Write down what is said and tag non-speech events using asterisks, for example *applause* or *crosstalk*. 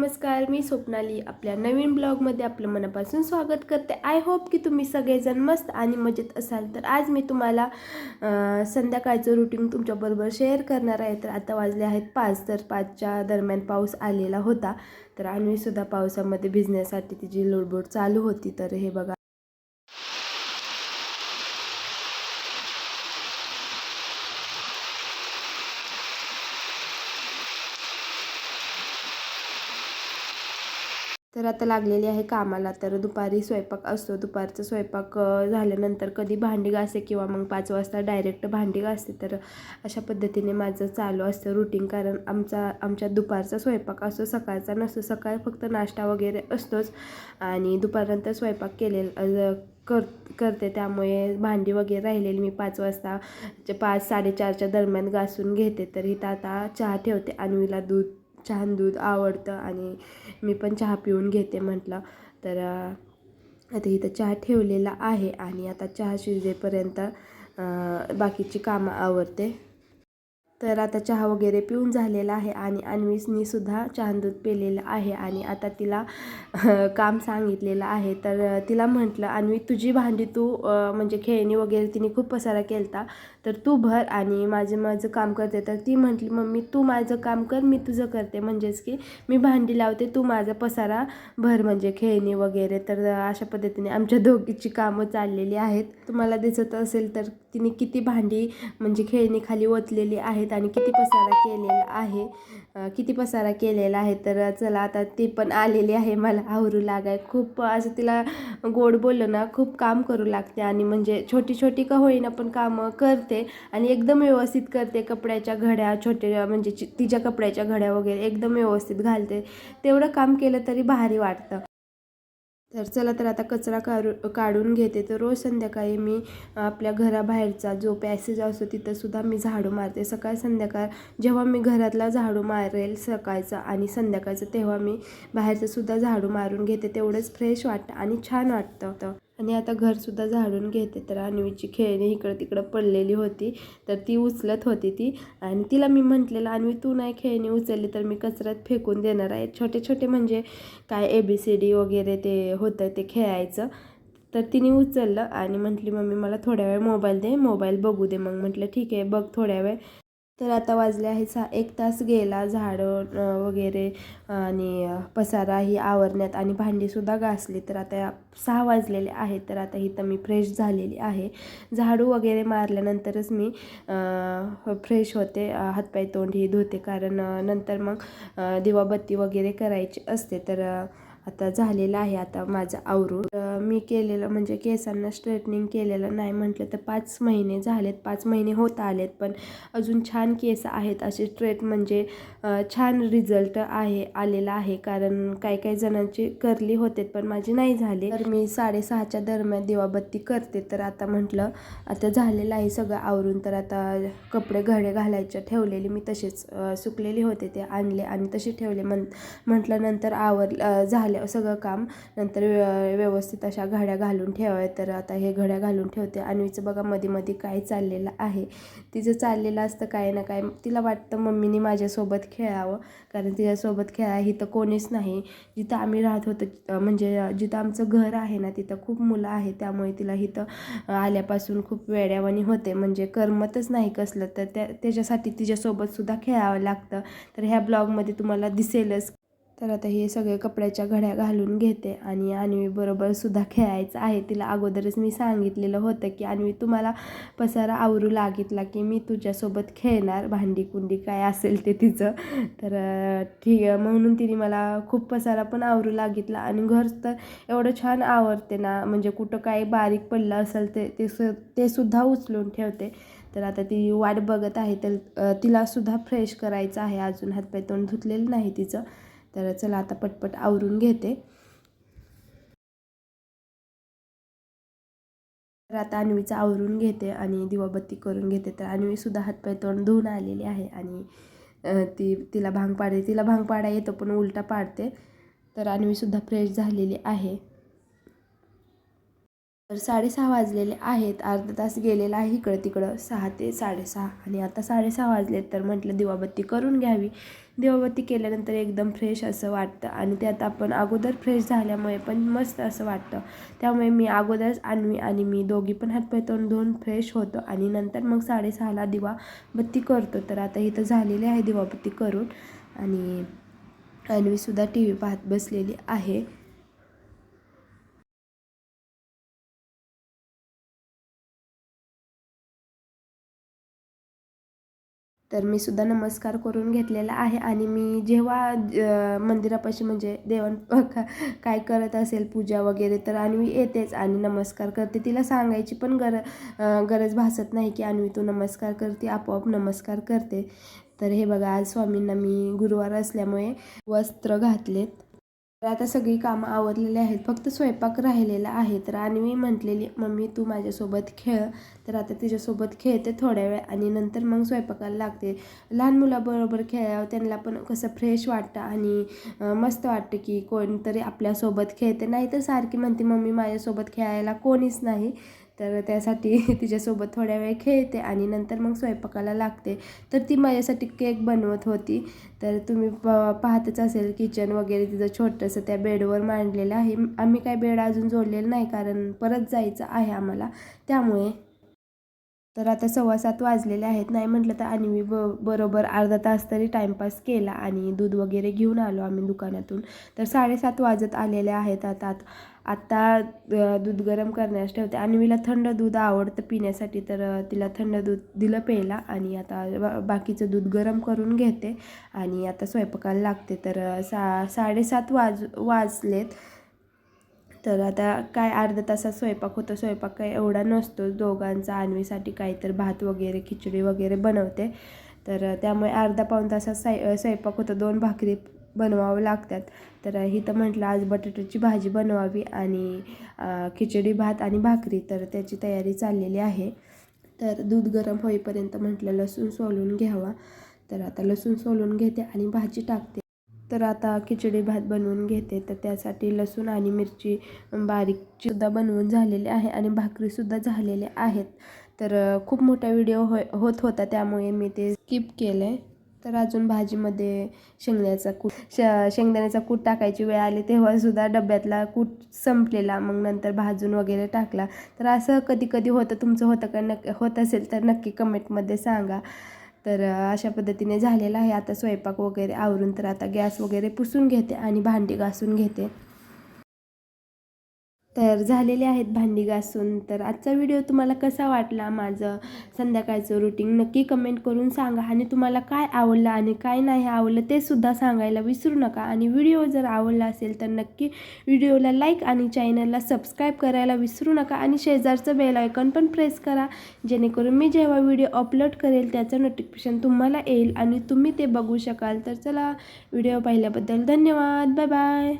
नमस्कार मी स्वप्नाली. आपल्या नवीन ब्लॉगमध्ये आपलं मनापासून स्वागत करते. आय होप की तुम्ही सगळेजण मस्त आणि मजेत असाल. तर आज मी तुम्हाला संध्याकाळचं रुटीन तुमच्याबरोबर शेअर करणार आहे. तर आता वाजले आहेत पाच तर पाचच्या दरम्यान पाऊस आलेला होता. तर आम्हीसुद्धा पावसामध्ये भिजण्यासाठी तिची लोडबोड चालू होती. तर हे बघा. तर आता लागलेली आहे कामाला. तर दुपारी स्वयंपाक असतो. दुपारचा स्वयंपाक झाल्यानंतर कधी भांडी घासते किंवा मग पाच वाजता डायरेक्ट भांडी घासते. तर अशा पद्धतीने माझं चालू असतं रुटीन. कारण आमचा आमच्या दुपारचा स्वयंपाक असतो. सकाळचा नसतो. सकाळी फक्त नाश्ता वगैरे असतोच. आणि दुपारनंतर स्वयंपाक केलेला कर करते. त्यामुळे भांडी वगैरे राहिलेली मी पाच वाजता पाच साडेचारच्या दरम्यान घासून घेते. तर इथं आता चहा ठेवते. अन्वीला दूध छान दूध आवडतं आणि मी पण चहा पिऊन घेते म्हटलं. तर आता इथं चहा ठेवलेला आहे आणि आता चहा शिजेपर्यंत बाकीची कामं आवरते. तर आता चहा वगैरे पिऊन झालेला आहे आणि अन्वीसनीसुद्धा सुद्धा छान दूध पिलेलं आहे आणि आता तिला काम सांगितलेलं आहे. तर तिला म्हटलं अन्वी तुझी भांडी तू म्हणजे खेळणी वगैरे तिने खूप पसारा केलता तर तू भर आणि माझं माझं काम करते. तर ती म्हटली मम्मी तू माझं काम कर मी तुझं करते. म्हणजेच की मी भांडी लावते तू माझा पसारा भर म्हणजे खेळणी वगैरे. तर अशा पद्धतीने आमच्या दोघीची कामं चाललेली आहेत. तुम्हाला दिसत असेल तर तिने किती भांडी म्हणजे खेळणी खाली ओतलेली आहेत. आणि किती पसारा केलेला आहे. किती पसारा केलेला आहे. तर चला आता ती पण आलेली आहे. मला आवरू लागाय. खूप असं तिला गोड बोललं ना खूप काम करू लागते आणि म्हणजे छोटी छोटी का होईना पण कामं करते आणि एकदम व्यवस्थित करते कपड्याच्या घड्या छोट्या म्हणजे चि- तिच्या कपड्याच्या घड्या वगैरे एकदम व्यवस्थित घालते. तेवढं काम केलं तरी भारी वाटतं. तर चला तर आता कचरा काढू काढून घेते. तर रोज संध्याकाळी मी आपल्या घराबाहेरचा जो पॅसेज असतो तिथंसुद्धा मी झाडू मारते. सकाळ संध्याकाळ जेव्हा मी घरातला झाडू मारेल सकाळचा आणि संध्याकाळचं तेव्हा मी बाहेरचंसुद्धा झाडू मारून घेते. तेवढंच फ्रेश वाटतं आणि छान वाटतं. आणि आता घरसुद्धा झाडून घेते. तर अन्वीची खेळणी इकडं तिकडं पडलेली होती. तर ती उचलत होती ती. आणि तिला मी म्हटलेलं अन्वी तू नाही खेळणी उचलली तर मी कचऱ्यात फेकून देणार आहे. छोटे छोटे म्हणजे काय ए बी सी डी वगैरे ते होतं ते खेळायचं. तर तिने उचललं आणि म्हटली मम्मी मला थोड्या वेळ मोबाईल दे. मोबाईल बघू दे. मग म्हटलं ठीक आहे बघ थोड्या वेळ. तर आता वाजले आहे सा एक तास गेला. झाडं वगैरे आणि पसारा ही आवरण्यात आणि भांडीसुद्धा घासली. तर आता सहा वाजलेले आहेत. तर आता इथं मी फ्रेश झालेली आहे. झाडू वगैरे मारल्यानंतरच मी फ्रेश होते. हातपाय तोंड ही धुते. कारण नंतर मग दिवाबत्ती वगैरे करायची असते. तर आता झालेलं आहे आता माझं आवरून. मी केलेलं म्हणजे केसांना स्ट्रेटनिंग केलेलं नाही म्हटलं तर पाच महिने झालेत पाच महिने होत आलेत पण अजून छान केस आहेत असे स्ट्रेट म्हणजे छान रिझल्ट आहे आलेला आहे. कारण काही काही जणांचे करली होते पण माझे नाही झाले. तर मी साडेसहाच्या दरम्यान दिवाबत्ती करते. तर आता म्हटलं आता झालेलं आहे सगळं आवरून. तर आता कपडे घडे घालायचे ठेवलेले. मी तसेच सुकलेले होते ते आणले आणि तसे ठेवले. म्हण म्हटलं नंतर आवर झालं. सगळं काम. नंतर व्य- व्यवस्थित अशा घड्या घालून ठेवाव्या. तर आता हे घड्या घालून ठेवते. अन्वीचं बघा मध्ये मध्ये काय चाललेलं आहे. तिचं चाललेलं असतं काय ना काय तिला वाटतं मम्मीने माझ्यासोबत खेळावं. कारण तिच्यासोबत खेळा इथं कोणीच नाही. जिथं आम्ही राहत होतो म्हणजे जिथं आमचं घर आहे ना तिथं खूप मुलं आहे त्यामुळे तिला इथं आल्यापासून खूप वेड्यावानी होते. म्हणजे करमतच नाही कसलं. तर त्या त्याच्यासाठी तिच्यासोबतसुद्धा खेळावं लागतं. तर ह्या ब्लॉगमध्ये तुम्हाला दिसेलच तर आता हे सगळे कपड्याच्या घड्या घालून घेते आणि अन्वी सुद्धा खेळायचं आहे. तिला अगोदरच मी सांगितलेलं होतं की अन्वी तुम्हाला पसारा आवरू लागितला की मी तुझ्यासोबत खेळणार. भांडी कुंडी काय असेल ते तिचं. तर ठीक म्हणून तिने मला खूप पसारा पण आवरू लागितला आणि घर तर एवढं छान आवरते ना म्हणजे कुठं काही बारीक पडलं असेल ते ते सु ते सुद्धा उचलून ठेवते. तर आता ती वाट बघत आहे. तर तिलासुद्धा फ्रेश करायचं आहे. अजून हातपाय तोंड धुतलेलं नाही तिचं. तर चला आता पटपट आवरून घेते. तर आता अन्वीचं आवरून घेते आणि दिवाबत्ती करून घेते. तर अन्वीसुद्धा हातपाय तोंड धुवून आलेली आहे आणि ती तिला भांग पाडते. तिला भांग पाडा येतो पण उलटा पाडते. तर अन्वीसुद्धा फ्रेश झालेली आहे. तर साडेसहा वाजलेले आहेत. अर्धा तास गेलेला आहे इकडं तिकडं. सहा ते साडेसहा. आणि आता साडेसहा वाजलेत तर म्हटलं दिवाबत्ती करून घ्यावी. दिवाबत्ती केल्यानंतर एकदम फ्रेश असं वाटतं. आणि त्यात आपण अगोदर फ्रेश झाल्यामुळे पण मस्त असं वाटतं. त्यामुळे मी अगोदरच आणवी आणि मी दोघी पण हातपाय तोंड धुवून फ्रेश होतो. आणि नंतर मग साडेसहाला दिवाबत्ती करतो. तर आता इथं झालेली आहे दिवाबत्ती करून. आणि अन्वीसुद्धा टी व्ही पाहत बसलेली आहे. तर मी सुद्धा नमस्कार करून घेतलेला आहे आणि मी जेव्हा मंदिरापाशी म्हणजे देवण *laughs* का- काय करत असेल पूजा वगैरे तर अन्वी येतेच आणि नमस्कार करते. तिला सांगायची पण गर गरज भासत नाही की अन्वी तू नमस्कार करते आपोआप नमस्कार करते. तर हे बघा आज स्वामींना मी गुरुवार असल्यामुळे वस्त्र घातलेत. तर आता सगळी कामं आवरलेली आहेत. फक्त स्वयंपाक राहिलेला आहे. तर अन्वी म्हटलेली मम्मी तू माझ्यासोबत खेळ. तर आता तिच्यासोबत खेळते थोड्या वेळ आणि नंतर मग स्वयंपाकाला लागते. लहान मुलाबरोबर खेळावं त्यांना पण कसं फ्रेश वाटतं आणि मस्त वाटतं की कोणतरी आपल्यासोबत खेळते. नाही तर सारखी म्हणते मम्मी माझ्यासोबत खेळायला कोणीच नाही. तर त्यासाठी *laughs* तिच्यासोबत थोड्या वेळ खेळते आणि नंतर मग स्वयंपाकाला लागते. तर ती माझ्यासाठी केक बनवत होती. तर तुम्ही प पाहतच असेल किचन वगैरे तिचं छोटंसं त्या बेडवर मांडलेलं आहे. आम्ही काय बेड अजून जोडलेलं नाही कारण परत जायचं आहे आम्हाला. त्यामुळे तर आता सव्वा सात वाजलेले आहेत. नाही म्हटलं तर आणि मी ब बरोबर अर्धा तास तरी टाईमपास केला आणि दूध वगैरे घेऊन आलो आम्ही दुकानातून. तर साडेसात वाजत आलेले आहेत आता. आत्ता दूध गरम करण्यास ठेवते. अन्वीला थंड दूध आवडतं पिण्यासाठी तर तिला थंड दूध दिलं प्यायला आणि आता बाकीचं दूध गरम करून घेते आणि आता स्वयंपाकाला लागते. तर सा साडेसात वाज वाजलेत. तर आता काय अर्धा तासात स्वयंपाक होतो स्वयंपाक काय एवढा नसतो. दोघांचा आणवीसाठी काहीतरी भात वगैरे खिचडी वगैरे बनवते. तर त्यामुळे अर्धा पाऊण तासात साय स्वयंपाक होतो. दोन भाकरी बनवावं लागतात. तर इथं म्हटलं आज बटाट्याची भाजी बनवावी आणि खिचडी भात आणि भाकरी. तर त्याची तयारी चाललेली आहे. तर दूध गरम होईपर्यंत म्हटलं लसूण सोलून घ्यावा. तर आता लसूण सोलून घेते आणि भाजी टाकते. तर आता खिचडी भात बनवून घेते. तर त्यासाठी लसूण आणि मिरची बारीकसुद्धा बनवून झालेले आहे आणि भाकरीसुद्धा झालेले आहेत. तर खूप मोठा व्हिडिओ हो होत होता त्यामुळे मी ते स्किप केलं. आहे तर अजून भाजीमध्ये शेंगण्याचा कूट श शेंगदाण्याचा कूट टाकायची वेळ आली तेव्हासुद्धा डब्यातला कूट संपलेला. मग नंतर भाजून वगैरे टाकला. तर असं कधी कधी होतं तुमचं होतं का नक्की होत असेल तर नक्की कमेंटमध्ये सांगा. तर अशा पद्धतीने झालेलं आहे. आता स्वयंपाक वगैरे आवरून तर आता गॅस वगैरे पुसून घेते आणि भांडी घासून घेते. तर झालेले आहेत भांडी घासून. तर आजचा व्हिडिओ तुम्हाला कसा वाटला? माझं संध्याकाळचं रुटीन नक्की कमेंट करून सांगा. आणि तुम्हाला काय आवडलं आणि काय नाही आवडलं ते सुद्धा सांगायला विसरू नका. आणि व्हिडिओ जर आवडला असेल तर नक्की व्हिडिओला लाईक आणि चॅनलला सबस्क्राईब करायला विसरू नका. आणि शेजारचं बेल आयकॉन पण प्रेस करा. जेणेकरून मी जेव्हा व्हिडिओ अपलोड करेल त्याचं नोटिफिकेशन तुम्हाला येईल आणि तुम्ही ते बघू शकाल. तर चला व्हिडिओ पाहिल्याबद्दल धन्यवाद. Bye bye